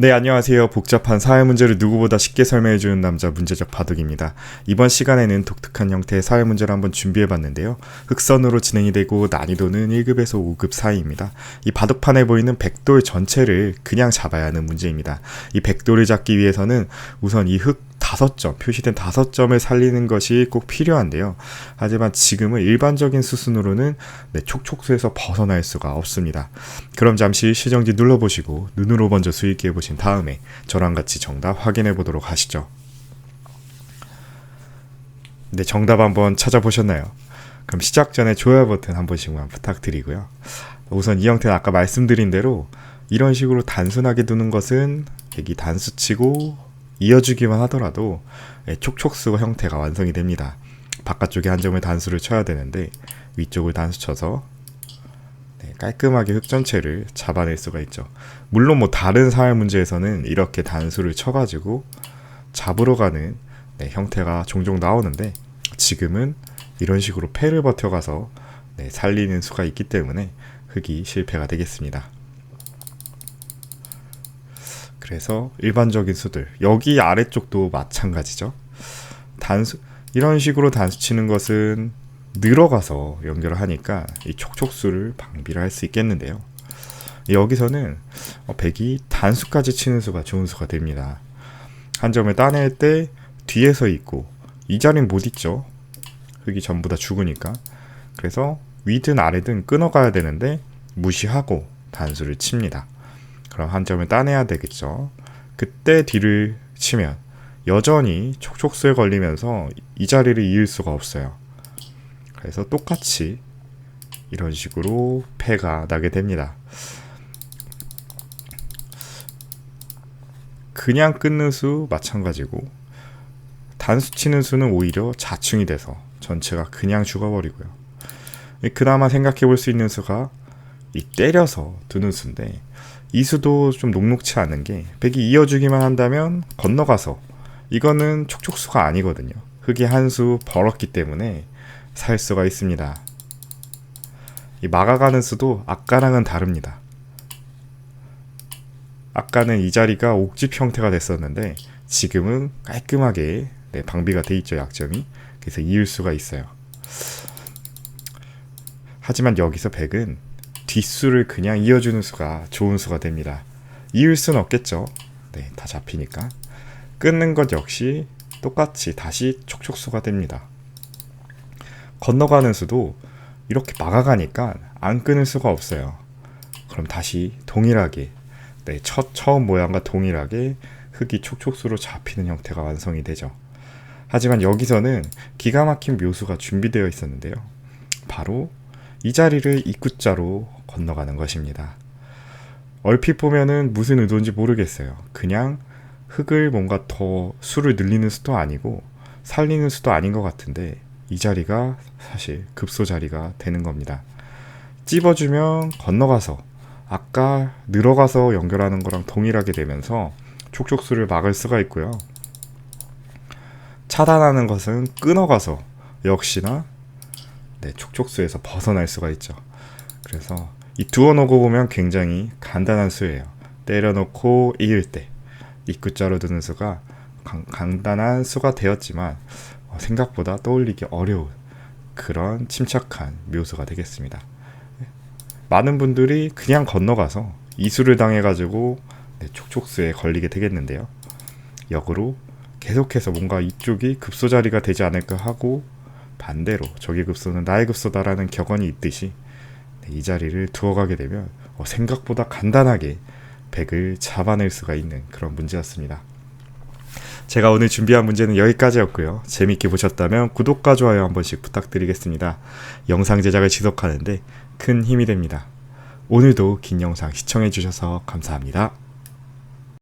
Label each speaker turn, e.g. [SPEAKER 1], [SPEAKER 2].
[SPEAKER 1] 네, 안녕하세요. 복잡한 사회 문제를 누구보다 쉽게 설명해주는 남자 문제적 바둑입니다. 이번 시간에는 독특한 형태의 사회 문제를 한번 준비해봤는데요. 흑선으로 진행이 되고 난이도는 1급에서 5급 사이입니다. 이 바둑판에 보이는 백돌 전체를 그냥 잡아야 하는 문제입니다. 이 백돌을 잡기 위해서는 우선 이 흑 다섯 점, 표시된 다섯 점을 살리는 것이 꼭 필요한데요. 하지만 지금은 일반적인 수순으로는 네, 촉촉수에서 벗어날 수가 없습니다. 그럼 잠시 시정지 눌러보시고 눈으로 먼저 수익해 보신 다음에 저랑 같이 정답 확인해 보도록 하시죠. 네, 정답 한번 찾아보셨나요? 그럼 시작 전에 좋아요 버튼 한 번씩만 부탁드리고요. 우선 이 형태는 아까 말씀드린 대로 이런 식으로 단순하게 두는 것은 백이 단수치고 이어주기만 하더라도 예, 촉촉수 형태가 완성이 됩니다. 바깥쪽에 한 점을 단수를 쳐야 되는데 위쪽을 단수 쳐서 네, 깔끔하게 흙 전체를 잡아낼 수가 있죠. 물론 뭐 다른 사회 문제에서는 이렇게 단수를 쳐가지고 잡으러 가는 네, 형태가 종종 나오는데 지금은 이런 식으로 패를 버텨가서 네, 살리는 수가 있기 때문에 흙이 실패가 되겠습니다. 그래서 일반적인 수들 여기 아래쪽도 마찬가지죠. 단수 이런 식으로 단수 치는 것은 늘어가서 연결을 하니까 이 촉촉수를 방비를 할 수 있겠는데요. 여기서는 어, 백이 단수까지 치는 수가 좋은 수가 됩니다. 한 점을 따낼 때 뒤에서 있고 이 자리는 못 있죠. 흙이 전부 다 죽으니까. 그래서 위든 아래든 끊어가야 되는데 무시하고 단수를 칩니다. 그럼 한 점을 따내야 되겠죠. 그때 뒤를 치면 여전히 촉촉수에 걸리면서 이 자리를 이을 수가 없어요. 그래서 똑같이 이런 식으로 패가 나게 됩니다. 그냥 끊는 수 마찬가지고 단수 치는 수는 오히려 자충이 돼서 전체가 그냥 죽어버리고요. 그나마 생각해 볼 수 있는 수가 이 때려서 두는 수인데 이수도 좀 녹록치 않은 게 백이 이어주기만 한다면 건너가서 이거는 촉촉수가 아니거든요. 흙이 한 수 벌었기 때문에 살 수가 있습니다. 이 막아가는 수도 아까랑은 다릅니다. 아까는 이 자리가 옥집 형태가 됐었는데 지금은 깔끔하게 네, 방비가 돼 있죠 약점이 그래서 이을 수가 있어요. 하지만 여기서 백은 뒷수를 그냥 이어주는 수가 좋은 수가 됩니다. 이을 수는 없겠죠. 네, 다 잡히니까. 끊는 것 역시 똑같이 다시 촉촉수가 됩니다. 건너가는 수도 이렇게 막아가니까 안 끊을 수가 없어요. 그럼 다시 동일하게 네, 첫 처음 모양과 동일하게 흙이 촉촉수로 잡히는 형태가 완성이 되죠. 하지만 여기서는 기가 막힌 묘수가 준비되어 있었는데요. 바로 이 자리를 입구자로 건너가는 것입니다. 얼핏 보면은 무슨 의도인지 모르겠어요. 그냥 흙을 뭔가 더 수를 늘리는 수도 아니고 살리는 수도 아닌 것 같은데 이 자리가 사실 급소 자리가 되는 겁니다. 찝어주면 건너가서 아까 늘어가서 연결하는 거랑 동일하게 되면서 촉촉수를 막을 수가 있고요. 차단하는 것은 끊어가서 역시나 네, 촉촉수에서 벗어날 수가 있죠. 그래서 이 두어 놓고 보면 굉장히 간단한 수예요. 때려놓고 이을 때 입구자로 드는 수가 강, 간단한 수가 되었지만 어, 생각보다 떠올리기 어려운 그런 침착한 묘수가 되겠습니다. 많은 분들이 그냥 건너가서 이수를 당해가지고 네, 촉촉수에 걸리게 되겠는데요. 역으로 계속해서 뭔가 이쪽이 급소 자리가 되지 않을까 하고 반대로 저기 급소는 나의 급소다라는 격언이 있듯이 이 자리를 두어가게 되면 어, 생각보다 간단하게 백을 잡아낼 수가 있는 그런 문제였습니다. 제가 오늘 준비한 문제는 여기까지였고요. 재밌게 보셨다면 구독과 좋아요 한 번씩 부탁드리겠습니다. 영상 제작을 지속하는데 큰 힘이 됩니다. 오늘도 긴 영상 시청해 주셔서 감사합니다.